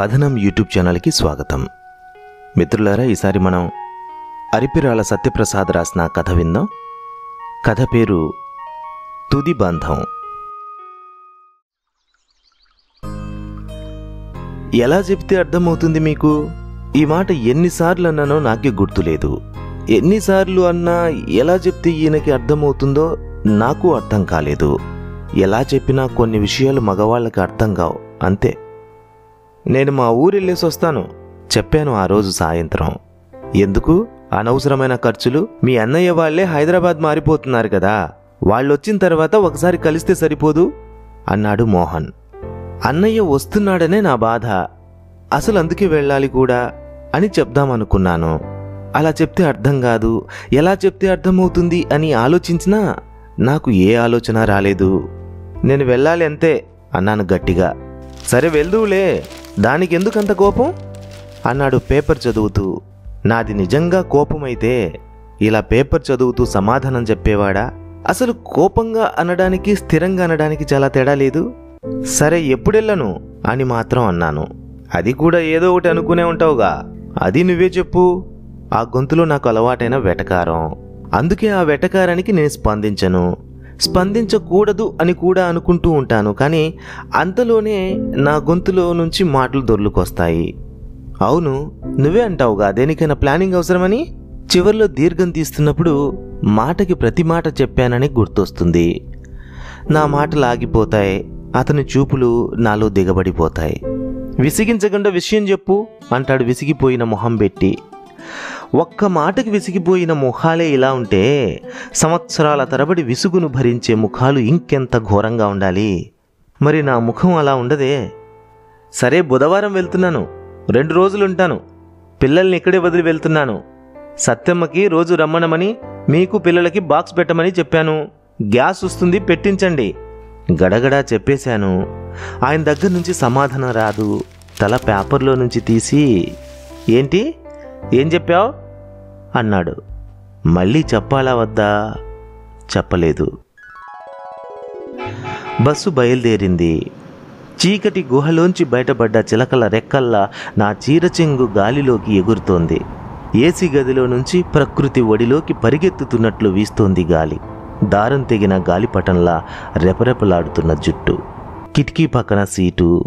కథనం యూట్యూబ్ ఛానల్కి స్వాగతం. మిత్రులారా ఈసారి మనం అరిపిరాల సత్యప్రసాద్ రాసిన కథ విందాం. కథ పేరు తుది బంధం. ఎలా చెప్తే అర్థమవుతుంది మీకు? ఈ మాట ఎన్నిసార్లు అన్నానో నాకే గుర్తులేదు ఎన్నిసార్లు అన్నా ఎలా చెప్తే ఈయనకి అర్థమవుతుందో నాకు అర్థం కాలేదు. ఎలా చెప్పినా కొన్ని విషయాలు మగవాళ్ళకి అర్థం కావు అంతే. నేను మా ఊరు వెళ్ళేసి వస్తాను. చెప్పాను ఆ రోజు సాయంత్రం. ఎందుకు? అనవసరమైన ఖర్చులు. మీ అన్నయ్య వాళ్ళే హైదరాబాద్ మారిపోతున్నారు కదా. వాళ్ళు వచ్చిన తర్వాత ఒకసారి కలిస్తే సరిపోదు? అన్నాడు మోహన్. అన్నయ్య వస్తున్నాడనే నా బాధ. అసలు అందుకే వెళ్ళాలి కూడా? అని చెప్దామనుకున్నాను. అలా చెప్తే అర్థం కాదు. ఎలా చెప్తే అర్థమవుతుంది అని ఆలోచించినా నాకు ఏ ఆలోచన రాలేదు. నేను వెళ్ళాలి అంతే అన్నాను గట్టిగా. సరే వెళ్దువులే దానికి ఎందుకంత కోపం? అన్నాడు పేపర్ చదువుతూ. నాది నిజంగా కోపమైతే ఇలా పేపర్ చదువుతూ సమాధానం చెప్పేవాడా? అసలు కోపంగా అనడానికి స్థిరంగా అనడానికి చాలా తేడా లేదు? సరే ఎప్పుడెళ్ళను? అని మాత్రం అన్నాను. అది కూడా ఏదో ఒకటి అనుకునే ఉంటావుగా. అది నువ్వే చెప్పు. ఆ గొంతులో నాకు అలవాటైన వెటకారం. అందుకే ఆ వెటకారానికి నేను స్పందించను. స్పందించకూడదు అని కూడా అనుకుంటూ ఉంటాను కానీ అంతలోనే నా గొంతులో నుంచి మాటలు దొర్లుకొస్తాయి. అవును నువ్వే అంటావుగా దేనికైనా ప్లానింగ్ అవసరమని? చివర్లో దీర్ఘం తీస్తున్నప్పుడు మాటకి ప్రతి మాట చెప్పానని గుర్తొస్తుంది. నా మాటలు ఆగిపోతాయి అతని చూపులు నాలో దిగబడిపోతాయి. విసిగించకుండా విషయం చెప్పు అంటాడు విసిగిపోయిన మొహం పెట్టి. ఒక్క మాటకి విసిగిపోయిన ముఖాలే ఇలా ఉంటే సంవత్సరాల తరబడి విసుగును భరించే ముఖాలు ఇంకెంత ఘోరంగా ఉండాలి? మరి నా ముఖం అలా ఉండదే? సరే బుధవారం వెళ్తున్నాను. రెండు రోజులు ఉంటాను పిల్లల్ని ఇక్కడే వదిలి వెళ్తున్నాను. సత్యమ్మకి రోజు రమ్మనమని మీకు పిల్లలకి బాక్స్ పెట్టమని చెప్పాను. గ్యాస్ వస్తుంది పెట్టించండి. గడగడా చెప్పేశాను. ఆయన దగ్గర నుంచి సమాధానం రాదు. తల పేపర్లో నుంచి తీసి ఏంటి? ఏం చెప్పావు? అన్నాడు. మళ్ళీ చెప్పాలా వద్దా? చెప్పలేదు. బస్సు బయలుదేరింది. చీకటి గుహలోంచి బయటపడ్డ చిలకల రెక్కల్లా నా చీరచెంగు గాలిలోకి ఎగురుతోంది. ఏసీ గదిలో నుంచి ప్రకృతి ఒడిలోకి పరిగెత్తుతున్నట్లు వీస్తోంది గాలి. దారం తెగిన గాలిపటంలా రెపరెపలాడుతున్న జుట్టు. కిటికీ పక్కన సీటు.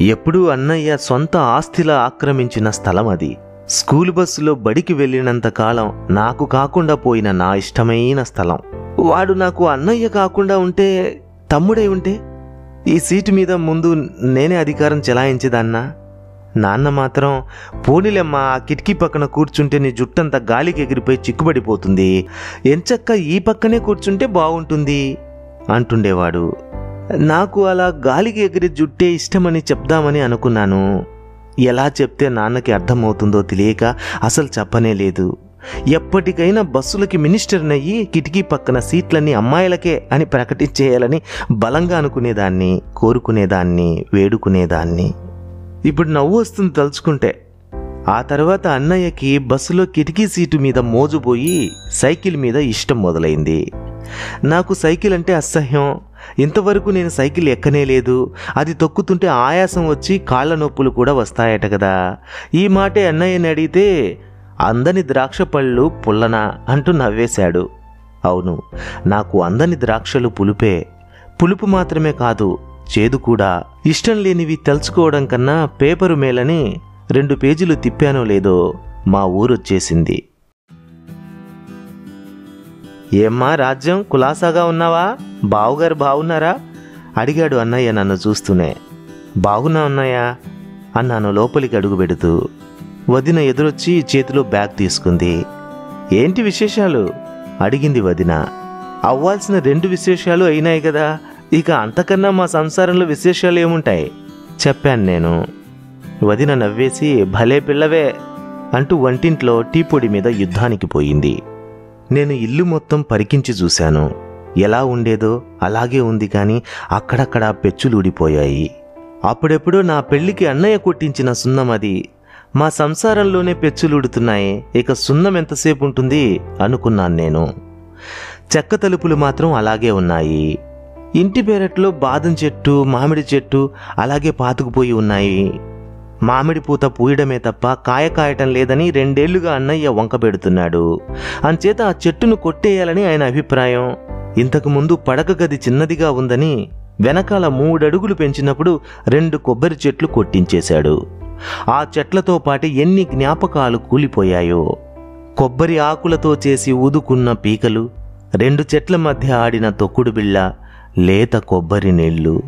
ఎప్పుడూ అన్నయ్య సొంత ఆస్తిలా ఆక్రమించిన స్థలం అది స్కూల్ బస్సులో బడికి వెళ్ళినంత కాలం నాకు కాకుండా పోయిన నా ఇష్టమైన స్థలం. వాడు నాకు అన్నయ్య కాకుండా ఉంటే తమ్ముడై ఉంటే? ఈ సీటు మీద ముందు నేనే అధికారం చెలాయించేదన్నా? నాన్న మాత్రం పోనీలమ్మా ఆ కిటికీ పక్కన కూర్చుంటే నీ జుట్టంతా గాలికి ఎగిరిపోయి చిక్కుబడిపోతుంది. ఎంచక్క ఈ పక్కనే కూర్చుంటే బాగుంటుంది అంటుండేవాడు. నాకు అలా గాలికి ఎగిరి జుట్టే ఇష్టమని చెప్దామని అనుకున్నాను. ఎలా చెప్తే నాన్నకి అర్థమవుతుందో తెలియక అసలు చెప్పనే లేదు. ఎప్పటికైనా బస్సులకి మినిస్టర్నయ్యి కిటికీ పక్కన సీట్లన్నీ అమ్మాయిలకే అని ప్రకటించేయాలని బలంగా అనుకునేదాన్ని కోరుకునేదాన్ని వేడుకునేదాన్ని. ఇప్పుడు నవ్వు వస్తుంది తలుచుకుంటే. ఆ తర్వాత అన్నయ్యకి బస్సులో కిటికీ సీటు మీద మోజుపోయి సైకిల్ మీద ఇష్టం మొదలైంది. నాకు సైకిల్ అంటే అసహ్యం ఇంతవరకు నేను సైకిల్ ఎక్కనే లేదు. అది తొక్కుతుంటే ఆయాసం వచ్చి కాళ్ళ నొప్పులు కూడా వస్తాయట కదా. ఈ మాటే అన్నయ్యని అడిగితే అందని ద్రాక్ష పళ్ళు పుల్లనా? అంటూ నవ్వేశాడు. అవును నాకు అందని ద్రాక్షలు పులుపే. పులుపు మాత్రమే కాదు చేదు కూడా. ఇష్టం లేనివి తెలుసుకోవడం కన్నా పేపరు మేలని రెండు పేజీలు తిప్పానో లేదో మా ఊరొచ్చేసింది. ఏమ్మా రాజ్యం కులాసాగా ఉన్నావా? బావుగారు బాగున్నారా అడిగాడు అన్నయ్య నన్ను చూస్తూనే. బాగున్నా అన్నయ్య? అన్నాను లోపలికి అడుగు పెడుతూ. వదిన ఎదురొచ్చి చేతిలో బ్యాగ్ తీసుకుంది. ఏంటి విశేషాలు? అడిగింది వదిన. అవ్వాల్సిన రెండు విశేషాలు అయినాయి కదా. ఇక అంతకన్నా మా సంసారంలో విశేషాలు ఏముంటాయి? చెప్పాను నేను. వదిన నవ్వేసి భలే పిల్లవే! అంటూ వంటింట్లో టీ పొడి మీద యుద్ధానికి పోయింది. నేను ఇల్లు మొత్తం పరికించి చూశాను. ఎలా ఉండేదో అలాగే ఉంది కానీ అక్కడక్కడ పెచ్చులు ఊడిపోయాయి. అప్పుడెప్పుడో నా పెళ్ళికి అన్నయ్య కొట్టించిన సున్నం అది. మా సంసారంలోనే పెచ్చులుడుతున్నాయి ఇక సున్నం ఎంతసేపు ఉంటుంది అనుకున్నాను నేను. చెక్క తలుపులు మాత్రం అలాగే ఉన్నాయి. ఇంటి పెరట్లో బాదం చెట్టు మామిడి చెట్టు అలాగే పాతుకుపోయి ఉన్నాయి. మామిడి పూత పూయడమే తప్ప కాయ కాయటం లేదని రెండేళ్ళుగా అన్నయ్య వంక పెడుతున్నాడు. అంచేత ఆ చెట్టును కొట్టేయాలని ఆయన అభిప్రాయం. ఇంతకుముందు పడక గది చిన్నదిగా ఉందని వెనకాల మూడడుగులు పెంచినప్పుడు రెండు కొబ్బరి చెట్లు కొట్టించేశాడు. ఆ చెట్లతో పాటు ఎన్ని జ్ఞాపకాలు కూలిపోయాయో. కొబ్బరి ఆకులతో చేసి ఊదుకున్న పీకలు రెండు చెట్ల మధ్య ఆడిన తొక్కుడు బిళ్ళ లేత కొబ్బరి నీళ్ళు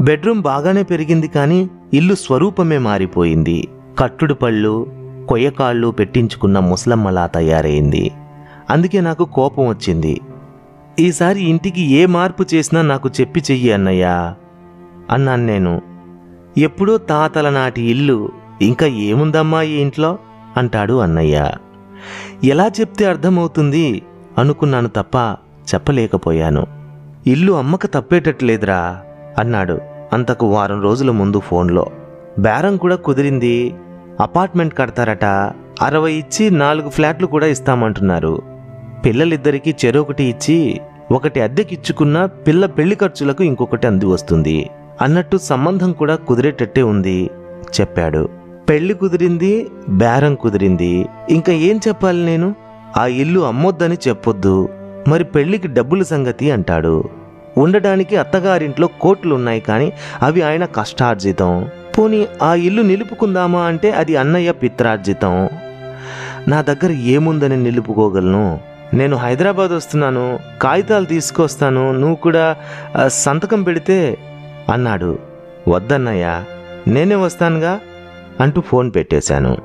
బెడ్రూమ్ బాగానే పెరిగింది కానీ ఇల్లు స్వరూపమే మారిపోయింది. కట్టుడు పళ్ళు కొయ్యకాళ్ళు పెట్టించుకున్న ముసలమ్మలా తయారైంది. అందుకే నాకు కోపం వచ్చింది. ఈసారి ఇంటికి ఏ మార్పు చేసినా నాకు చెప్పి చెయ్యి అన్నయ్యా అన్నాను నేను. ఎప్పుడో తాతల నాటి ఇల్లు ఇంకా ఏముందమ్మా ఈ ఇంట్లో? అంటాడు అన్నయ్య. ఎలా చెప్తే అర్థమవుతుంది అనుకున్నాను తప్ప చెప్పలేకపోయాను. ఇల్లు అమ్మక తప్పేటట్లేదురా. అన్నాడు. అంతకు వారం రోజుల ముందు ఫోన్లో. బేరం కూడా కుదిరింది. అపార్ట్మెంట్ కడతారట. అరవై ఇచ్చి నాలుగు ఫ్లాట్లు కూడా ఇస్తామంటున్నారు. పిల్లలిద్దరికీ చెరొకటి ఇచ్చి ఒకటి అద్దెకిచ్చుకున్న పిల్ల పెళ్ళి ఖర్చులకు ఇంకొకటి అంది వస్తుంది. అన్నట్టు సంబంధం కూడా కుదిరేటట్టే ఉంది చెప్పాడు. పెళ్ళి కుదిరింది బేరం కుదిరింది. ఇంకా ఏం చెప్పాలి నేను? ఆ ఇల్లు అమ్మొద్దని చెప్పొద్దు. మరి పెళ్ళికి డబ్బుల సంగతి అంటాడు. ఉండడానికి అత్తగారింట్లో కోట్లున్నాయి కానీ అవి ఆయన కష్టార్జితం. పోనీ ఆ ఇల్లు నిలుపుకుందామా అంటే అది అన్నయ్య పిత్రార్జితం. నా దగ్గర ఏముందని నిలుపుకోగలను? నేను హైదరాబాద్ వస్తున్నాను కాగితాలు తీసుకొస్తాను నువ్వు కూడా సంతకం పెడితే అన్నాడు. వద్దన్నయ్య నేనే వస్తానుగా? అంటూ ఫోన్ పెట్టేశాను.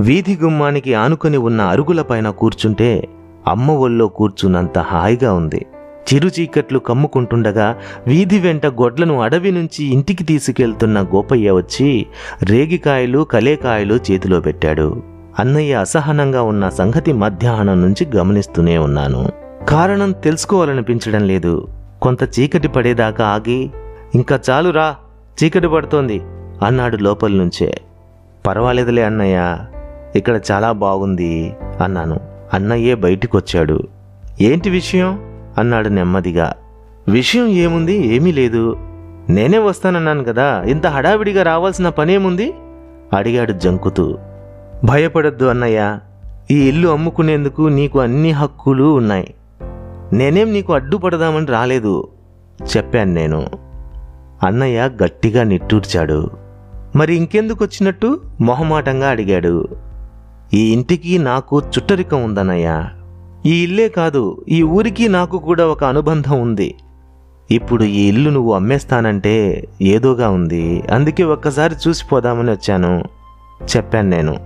వీధి గుమ్మానికి ఆనుకొని ఉన్న అరుగులపైన కూర్చుంటే అమ్మ ఒళ్ళో కూర్చున్నంత హాయిగా ఉంది. చిరు చీకట్లు కమ్ముకుంటుండగా వీధి వెంట గొడ్లను అడవి నుంచి ఇంటికి తీసుకెళ్తున్న గోపయ్య వచ్చి రేగికాయలు కలేకాయలు చేతిలో పెట్టాడు. అన్నయ్య అసహనంగా ఉన్న సంగతి మధ్యాహ్నం నుంచి గమనిస్తూనే ఉన్నాను. కారణం తెలుసుకోవాలనిపించడం లేదు. కొంత చీకటి పడేదాకా ఆగి ఇంకా చాలురా చీకటి పడుతోంది అన్నాడు లోపల నుంచే. పర్వాలేదులే అన్నయ్య ఇక్కడ చాలా బాగుంది అన్నాను. అన్నయ్యే బయటికొచ్చాడు. ఏంటి విషయం? అన్నాడు నెమ్మదిగా. విషయం ఏముంది? ఏమీ లేదు. నేనే వస్తానన్నాను కదా ఇంత హడావిడిగా రావాల్సిన పనేముంది? అడిగాడు జంకుతూ. భయపడొద్దు అన్నయ్య ఈ ఇల్లు అమ్ముకునేందుకు నీకు అన్ని హక్కులు ఉన్నాయి. నేనేం నీకు అడ్డుపడదామని రాలేదు చెప్పాను నేను. అన్నయ్య గట్టిగా నిట్టూర్చాడు. మరి ఇంకెందుకు వచ్చినట్టు మొహమాటంగా అడిగాడు. ఈ ఇంటికి నాకు చుట్టరికం ఉందన్నయ్యా. ఈ ఇల్లే కాదు ఈ ఊరికి నాకు కూడా ఒక అనుబంధం ఉంది. ఇప్పుడు ఈ ఇల్లు నువ్వు అమ్మేస్తానంటే ఏదోగా ఉంది. అందుకే ఒక్కసారి చూసిపోదామని వచ్చాను. చెప్పాను నేను.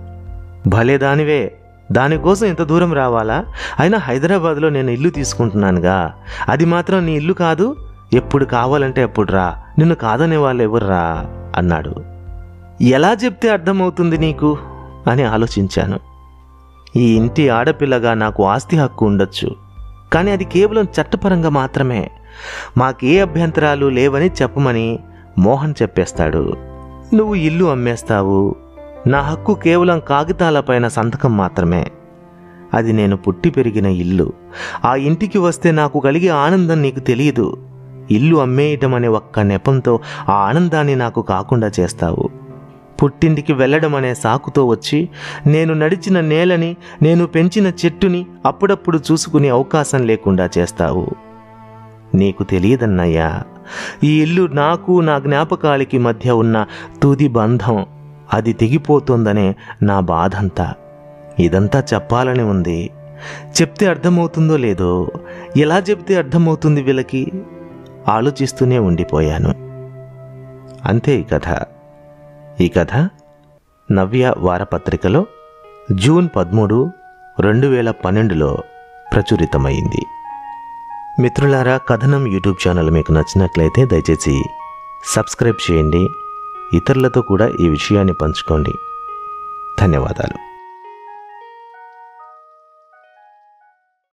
భలే దానివే. దానికోసం ఇంత దూరం రావాలా? అయినా హైదరాబాద్లో నేను ఇల్లు తీసుకుంటున్నానుగా. అది మాత్రం నీ ఇల్లు కాదు ఎప్పుడు కావాలంటే ఎప్పుడు రా. నిన్ను కాదనే వాళ్ళు ఎవర్రా? అన్నాడు. ఎలా చెప్తే అర్థమవుతుంది నీకు? అని ఆలోచించాను. ఈ ఇంటి ఆడపిల్లగా నాకు ఆస్తి హక్కు ఉండొచ్చు. కానీ అది కేవలం చట్టపరంగా మాత్రమే. మాకే అభ్యంతరాలు లేవని చెప్పమని మోహన్ చెప్పేస్తాడు. నువ్వు ఇల్లు అమ్మేస్తావు. నా హక్కు కేవలం కాగితాలపైన సంతకం మాత్రమే. అది నేను పుట్టి పెరిగిన ఇల్లు. ఆ ఇంటికి వస్తే నాకు కలిగే ఆనందం నీకు తెలియదు. ఇల్లు అమ్మేయటం అనే ఒక్క నెపంతో ఆ ఆనందాన్ని నాకు కాకుండా చేస్తావు. పుట్టింటికి వెళ్ళడం అనే సాకుతో వచ్చి నేను నడిచిన నేలని నేను పెంచిన చెట్టుని అప్పుడప్పుడు చూసుకునే అవకాశం లేకుండా చేస్తావు. నీకు తెలియదన్నయ్యా ఈ ఇల్లు నాకు నా జ్ఞాపకాలకి మధ్య ఉన్న తుది బంధం అది తెగిపోతుందనే నా బాధంతా. ఇదంతా చెప్పాలని ఉంది. చెప్తే అర్థమవుతుందో లేదో ఎలా చెప్తే అర్థమవుతుంది వీళ్ళకి? ఆలోచిస్తూనే ఉండిపోయాను. అంతే ఈ కథ. ఈ కథ నవ్య వారపత్రికలో జూన్ పదమూడు రెండు వేల పన్నెండులో ప్రచురితమైంది. మిత్రులారా కథనం యూట్యూబ్ ఛానల్ మీకు నచ్చినట్లయితే దయచేసి సబ్స్క్రైబ్ చేయండి. ఇతరులతో కూడా ఈ విషయాన్ని పంచుకోండి. ధన్యవాదాలు.